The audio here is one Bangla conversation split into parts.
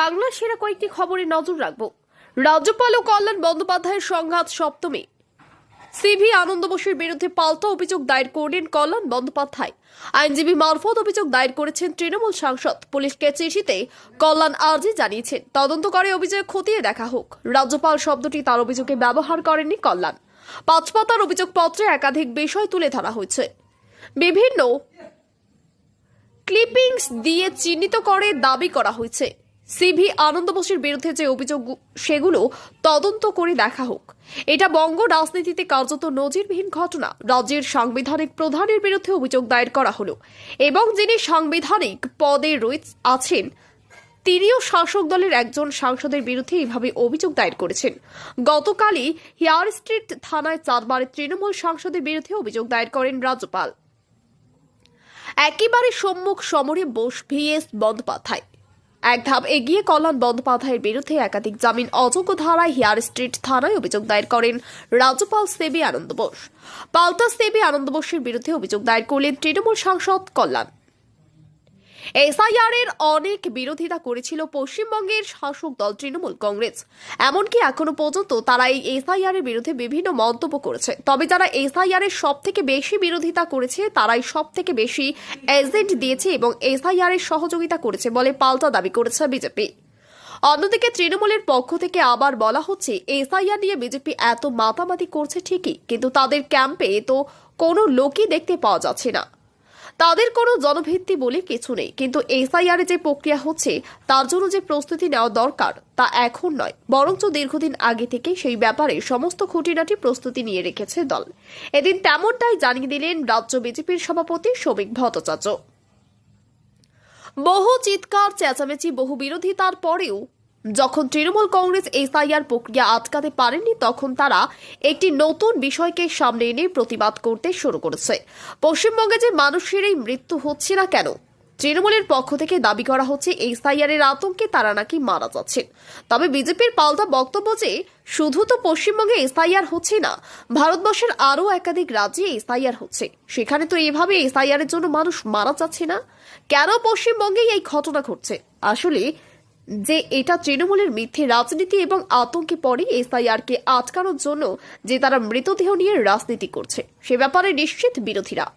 বাংলা সেরা কয়েকটি খবরে নজর রাখব। রাজ্যপাল ও কল্যাণ বন্দ্যোপাধ্যায়ের সংঘাত সপ্তমী। সিভি আনন্দ বসুর বিরুদ্ধে পাল্টা অভিযোগ দায়ের করলেন কল্যাণ বন্দ্যোপাধ্যায়। আইনজীবী মারফত অভিযোগ দায়ের করেছেন তৃণমূল সাংসদ। পুলিশকে চিঠিতে কল্যাণ আর্জি জানিয়েছেন, তদন্ত করে অভিযোগ খতিয়ে দেখা হোক। রাজ্যপাল শব্দটি তার অভিযোগে ব্যবহার করেননি কল্যাণ। পাঁচ পাতার অভিযোগপত্রে একাধিক বিষয় তুলে ধরা হয়েছে। বিভিন্ন ক্লিপিংস দিয়ে চিহ্নিত করে দাবি করা হয়েছে। সিভি আনন্দ বোসের বিরুদ্ধে যে অভিযোগ, সেগুলো তদন্ত করে দেখা হোক। এটা বঙ্গ রাজনীতিতে কার্যত নজিরবিহীন ঘটনা। রাজ্যের সাংবিধানিক প্রধানের বিরুদ্ধে অভিযোগ দায়ের করা হলো। এবং যিনি সাংবিধানিক পদে রয়েছে আছেন, তিনিও শাসক দলের একজন সাংসদের বিরুদ্ধে এইভাবে অভিযোগ দায়ের করেছেন। গতকালই হেয়ার স্ট্রিট থানায় চারবারের তৃণমূল সাংসদের বিরুদ্ধে অভিযোগ দায়ের করেন রাজ্যপাল। একেবারে সম্মুখ সমরে বোস ভিএস বন্দ্যোপাধ্যায়। এক ধাপ এগিয়ে কল্যাণ বন্দ্যোপাধ্যায়ের বিরুদ্ধে একাধিক জামিন অযোগ্য ধারায় হিয়ার স্ট্রিট থানায় অভিযোগ দায়ের করেন রাজ্যপাল সেবি আনন্দ বোস। পাল্টা সেবি আনন্দ বোসের বিরুদ্ধে অভিযোগ দায়ের করলেন তৃণমূল সাংসদ কল্যাণ। এসআইআর এর অনেক বিরোধিতা করেছিল পশ্চিমবঙ্গের শাসক দল তৃণমূল কংগ্রেস। এমনকি এখনও পর্যন্ত তারা এই এসআইআর এর বিরুদ্ধে বিভিন্ন মন্তব্য করেছে। তবে যারা এসআইআর এর সব থেকে বেশি বিরোধিতা করেছে, তারাই সব থেকে বেশি এজেন্ট দিয়েছে এবং এসআইআর এর সহযোগিতা করেছে বলে পাল্টা দাবি করেছে বিজেপি। অন্যদিকে তৃণমূলের পক্ষ থেকে আবার বলা হচ্ছে, এসআইআর নিয়ে বিজেপি এত মাতামাতি করছে ঠিকই, কিন্তু তাদের ক্যাম্পে তো কোনো লোকই দেখতে পাওয়া যাচ্ছে না। তাদের কোনো জনভিত্তি বলে কিছু নেই। কিন্তু এসআইআর যে প্রক্রিয়া হচ্ছে, তার জন্য যে প্রস্তুতি নেওয়া দরকার, তা এখন নয়। বরঞ্চ দীর্ঘদিন আগে থেকে সেই ব্যাপারে সমস্ত খুঁটিনাটি প্রস্তুতি নিয়ে রেখেছে দল। এদিন তেমনটাই জানিয়ে দিলেন রাজ্য বিজেপির সভাপতি শ্রমিক ভট্টাচার্য। বহু চিৎকার, চেঁচামেচি, বহু বিরোধিতার পরেও যখন তৃণমূল কংগ্রেস এসআইআর প্রক্রিয়া আটকাতে পারেনি তখন তারা একটি নতুন বিষয়কে সামনে এনে প্রতিবাদ করতে শুরু করেছে। পশ্চিমবঙ্গে যে মানুষের এই মৃত্যু হচ্ছে না কেন? তৃণমূলের পক্ষ থেকে দাবি করা হচ্ছে এসআইআর এর আতঙ্কে তারা নাকি মারা যাচ্ছেন। তবে বিজেপির পাল্টা বক্তব্য যে, শুধু তো পশ্চিমবঙ্গে এসআইআর হচ্ছে না, ভারতবর্ষের আরও একাধিক রাজ্যে এসআইআর হচ্ছে। সেখানে তো এভাবে এসআইআর এর জন্য মানুষ মারা যাচ্ছে না? কেন পশ্চিমবঙ্গেই এই ঘটনা ঘটছে? আসলে যে এটা তৃণমূলের মিথ্যে রাজনীতি এবং আতঙ্কে পড়ে এসআইআরকে আটকানোর জন্য যে তারা মৃতদেহ নিয়ে রাজনীতি করছে। সে ব্যাপারে নিশ্চিত বিরোধীরা।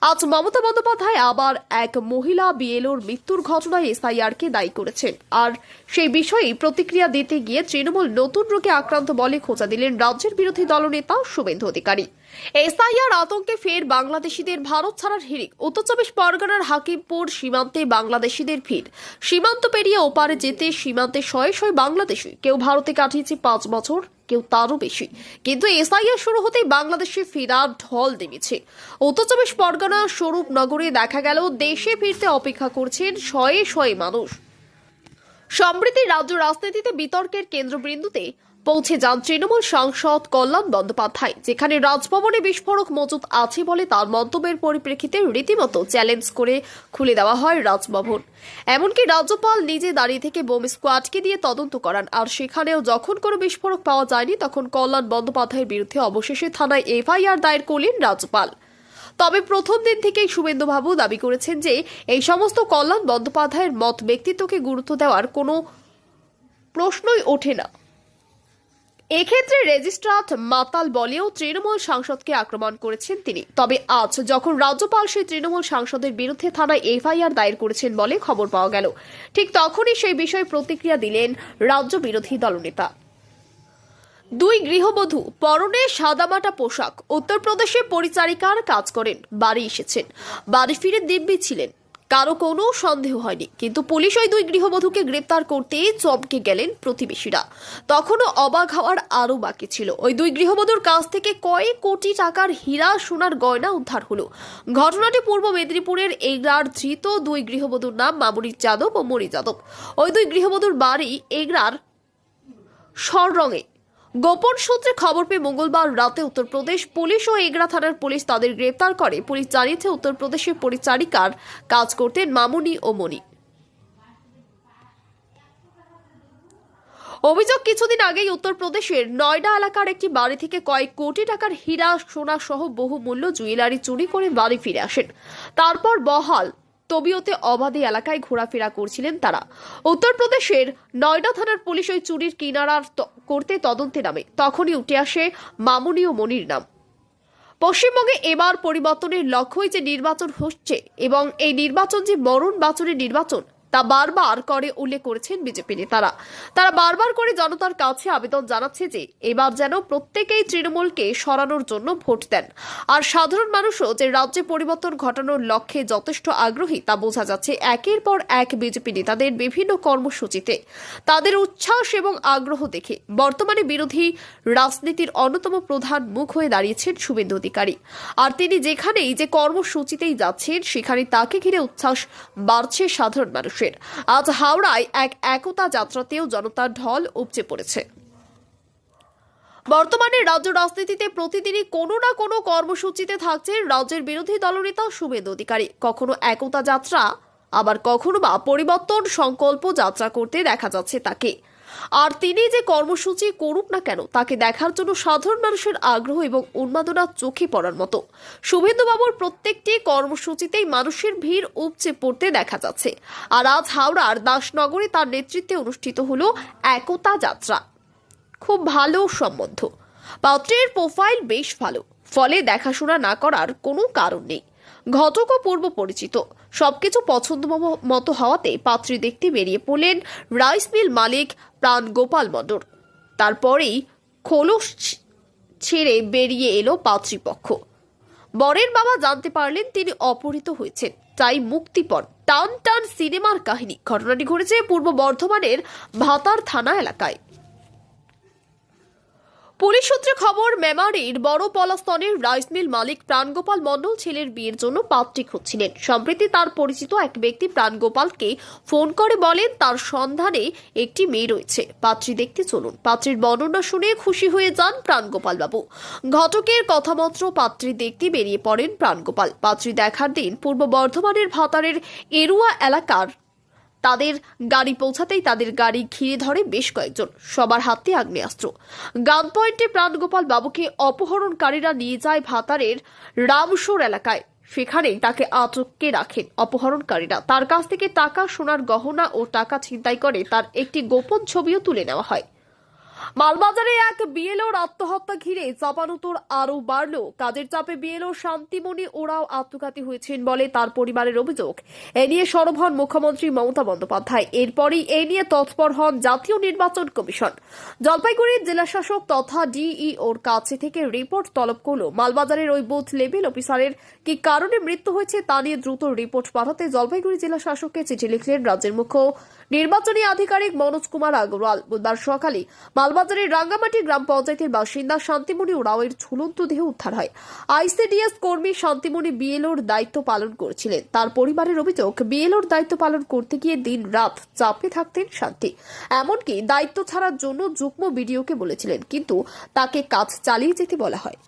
আজ মমতা বন্দ্যোপাধ্যায় আবার এক মহিলা বিএলওর মৃত্যুর ঘটনায় এসআইআরকে দায়ী করেছেন। আর সেই বিষয়ে প্রতিক্রিয়া দিতে গিয়ে তৃণমূল নতুন রোগে আক্রান্ত বলে খোঁজা দিলেন রাজ্যের বিরোধী দলনেতা শুভেন্দু অধিকারী। এসআইআর আতঙ্কে ফের বাংলাদেশিদের ভারত ছাড়ার হিড়িক। উত্তর চব্বিশ পরগনার হাকিমপুর সীমান্তে বাংলাদেশিদের ভিড়। সীমান্ত পেরিয়ে ওপারে যেতে সীমান্তে শয়ে শয়ে বাংলাদেশি কেউ ভারতে কাটিয়েছে পাঁচ বছর। কেউ তারও বেশি। কিন্তু এসআইআর শুরু হতেই বাংলাদেশে ফেরার ঢল নেমেছে। উত্তর চব্বিশ পরগনা স্বরূপনগরে দেখা গেল, দেশে ফিরতে অপেক্ষা করছেন শয়ে শয়ে মানুষ। সম্প্রীতি রাজ্য রাজনীতিতে বিতর্কের কেন্দ্রবিন্দুতে পৌঁছে যান তৃণমূল সাংসদ কল্যাণ বন্দ্যোপাধ্যায়, যেখানে রাজভবনে বিস্ফোরক মজুত আছে বলে তার মন্তব্যের পরিপ্রেক্ষিতে রীতিমতো চ্যালেঞ্জ করে খুলে দেওয়া হয় রাজভবন। এমনকি রাজ্যপাল নিজে দাঁড়িয়ে থেকে বোম স্কোয়াডকে দিয়ে তদন্ত করান। আর সেখানেও যখন কোনো বিস্ফোরক পাওয়া যায়নি, তখন কল্যাণ বন্দ্যোপাধ্যায়ের বিরুদ্ধে অবশেষে থানায় এফআইআর দায়ের করলেন রাজ্যপাল। তবে প্রথম দিন থেকেই শুভেন্দুবাবু দাবি করেছেন যে, এই সমস্ত কল্যাণ বন্দ্যোপাধ্যায়ের মত ব্যক্তিত্বকে গুরুত্ব দেওয়ার কোনো প্রশ্নই ওঠে না। এক্ষেত্রে রেজিস্ট্রার মাতাল বলেও তৃণমূল সাংসদকে আক্রমণ করেছেন তিনি। তবে আজ যখন রাজ্যপাল সেই তৃণমূল সাংসদের বিরুদ্ধে থানায় এফআইআর দায়ের করেছেন বলে খবর পাওয়া গেল। ঠিক তখনই সেই বিষয়ে প্রতিক্রিয়া দিলেন রাজ্য বিরোধী দলনেতা। দুই গৃহবধূ, পরনে সাদামাটা পোশাক, উত্তরপ্রদেশে পরিচারিকার কাজ করেন, বাড়ি এসেছেন। বাড়ি ফিরে দিব্যি ছিলেন। কারও কোনো সন্দেহ হয়নি। কিন্তু পুলিশ ওই দুই গৃহবধূকে গ্রেপ্তার করতে চমকে গেলেন প্রতিবেশীরা। তখনও অবাক হওয়ার আরও বাকি ছিল। ওই দুই গৃহবধূর কাছ থেকে কয়েক কোটি টাকার হীরা সোনার গয়না উদ্ধার হলো। ঘটনাটি পূর্ব মেদিনীপুরের এগরার ধৃত দুই গৃহবধূর নাম মামুনি যাদব ও মরি যাদব। ওই দুই গৃহবধূর বাড়ি এগরার সররঙে। গোপন সূত্রে খবর পেয়ে মঙ্গলবার রাতে উত্তরপ্রদেশ পুলিশ ও এগরা থানার পুলিশ তাদের গ্রেপ্তার করে। পুলিশ জানিয়েছে, উত্তরপ্রদেশের পরিচারিকার কাজ করতেন মামুনি ও মনি অভিযোগ, কিছুদিন আগেই উত্তরপ্রদেশের নয়ডা এলাকার একটি বাড়ি থেকে কয়েক কোটি টাকার হীরা, সোনা সহ বহু মূল্য জুয়েলারি চুরি করে বাড়ি ফিরে আসেন। তারপর বহাল তবিয়তে অবাধে এলাকায় ঘোরাফেরা করছিলেন তারা। উত্তরপ্রদেশের নয়ডা থানার পুলিশ ওই চুরির কিনারার করতে তদন্তে নামে। তখনই উঠে আসে মামুনি ও মনির নাম। পশ্চিমবঙ্গে এবার পরিবর্তনের লক্ষ্যই যে নির্বাচন হচ্ছে এবং এই নির্বাচন যে মরণ বাচনের নির্বাচন তা বারবার করে উল্লেখ করেছেন বিজেপি নেতারা। তারা বারবার করে জনতার কাছে আবেদন জানাচ্ছে যে, এবার যেন প্রত্যেকেই তৃণমূলকে সরানোর জন্য ভোট দেন। আর সাধারণ মানুষও যে রাজ্যে পরিবর্তন ঘটানোর লক্ষ্যে যথেষ্ট আগ্রহী, তা বোঝা যাচ্ছে একের পর এক বিজেপি নেতাদের বিভিন্ন কর্মসূচিতে। তাদের উচ্ছ্বাস এবং আগ্রহ দেখে বর্তমানে বিরোধী রাজনীতির অন্যতম প্রধান মুখ হয়ে দাঁড়িয়েছেন শুভেন্দু অধিকারী। আর তিনি যেখানেই যে কর্মসূচিতেই যাচ্ছেন, সেখানে তাকে ঘিরে উচ্ছ্বাস বাড়ছে সাধারণ মানুষের আজ হাওড়ায় এক একতা যাত্রাতেও জনতার ঢল উপচে পড়েছে। বর্তমানে রাজ্য রাজনীতিতে প্রতিদিনই কোনো না কোনো কর্মসূচিতে থাকছে রাজ্যের বিরোধী দলনেতা শুভেন্দু অধিকারী। কখনো একতা যাত্রা, আবার কখনো বা পরিবর্তন সংকল্প যাত্রা করতে দেখা যাচ্ছে তাকে। আর তিনি যে কর্মসূচি করুক না কেন, তাকে দেখার জন্য সাধারণ মানুষের আগ্রহ এবং উন্মাদনা চোখে পড়ার মতো। শুভেন্দুবাবুর প্রত্যেকটি কর্মসূচিতেই মানুষের ভিড় উপচে পড়তে দেখা যাচ্ছে। আর আজ হাওড়ার দাসনগরে তার নেতৃত্বে অনুষ্ঠিত হলো একতা যাত্রা। খুব ভালো সম্বন্ধ। পাত্রের প্রোফাইল বেশ ভালো, ফলে দেখাশোনা না করার কোনো কারণ নেই। ঘটকও পূর্ব পরিচিত। সবকিছু পছন্দ মতো হওয়াতে পাত্রী দেখতে বেরিয়ে পড়লেন রাইস মিল মালিক প্রাণ গোপাল মণ্ডল। তারপরেই খোলস ছেড়ে বেরিয়ে এলো পাত্রীপক্ষ। বরের বাবা জানতে পারলেন তিনি অপহৃত হয়েছেন, তাই মুক্তিপণ টান টান সিনেমার কাহিনী। ঘটনাটি ঘটেছে পূর্ব বর্ধমানের ভাতার থানা এলাকায়। পুলিশ সূত্রে খবর, মেমারির বড় পলাস্তনের রাইস মিল মালিক প্রাণগোপাল মণ্ডল ছেলের বিয়ের জন্য পাত্রী খুঁজছিলেন। সম্প্রতি তার পরিচিত এক ব্যক্তি প্রাণগোপালকে ফোন করে বলেন, তার সন্ধানে একটি মেয়ে রয়েছে। পাত্রী দেখতে চলুন। পাত্রীর বর্ণনা শুনে খুশি হয়ে যান প্রাণগোপাল বাবু ঘটকের কথামাত্র পাত্রী দেখতে বেরিয়ে পড়েন প্রাণগোপাল। পাত্রী দেখার দিন পূর্ব বর্ধমানের ভাতারের এরুয়া এলাকার তাদের গাড়ি পৌঁছাতেই তাদের গাড়ি ঘিরে ধরে বেশ কয়েকজন। সবার হাতে আগ্নেয়াস্ত্র। গান পয়েন্টে প্রাণগোপাল বাবুকে অপহরণকারীরা নিয়ে যায় ভাতারের রামসোর এলাকায়। সেখানে তাকে আটককে রাখেন অপহরণকারীরা। তার কাছ থেকে টাকা, সোনার গহনা ও টাকা ছিনতাই করে তার একটি গোপন ছবিও তুলে নেওয়া হয়। মালবাজারে এক বিএলওর আত্মহত্যা ঘিরে চাপানুতোর আরও বাড়ল। কাজের চাপে বিএলও শান্তিমণি ওরাও আত্মঘাতী হয়েছেন বলে তার পরিবারের অভিযোগ। এ নিয়ে সরব হন মুখ্যমন্ত্রী মমতা বন্দ্যোপাধ্যায়। এরপরই এই নিয়ে তৎপর হন জাতীয় নির্বাচন কমিশন। জলপাইগুড়ির জেলাশাসক তথা ডিইওর কাছে থেকে রিপোর্ট তলব করল, মালবাজারের ওই বুথ লেভেল অফিসারের কি কারণে মৃত্যু হয়েছে তা নিয়ে দ্রুত রিপোর্ট পাঠাতে জলপাইগুড়ি জেলা শাসককে চিঠি লিখলেন রাজ্যের মুখ্য নির্বাচনী আধিকারিক মনোজ কুমার আগরওয়াল বুধবার সকালে মালবাজারের রাঙ্গামাটি গ্রাম পঞ্চায়েতের বাসিন্দা শান্তিমণি ওরাওয়ের ঝুলন্ত দেহ উদ্ধার হয়। আইসিডিএস কর্মী শান্তিমণি বিএলওর দায়িত্ব পালন করছিলেন। তার পরিবারের অভিযোগ, বিএলওর দায়িত্ব পালন করতে গিয়ে দিন রাত চাপে থাকতেন শান্তি। এমনকি দায়িত্ব ছাড়ার জন্য যুগ্ম বিডিওকে বলেছিলেন, কিন্তু তাকে কাজ চালিয়ে যেতে বলা হয়।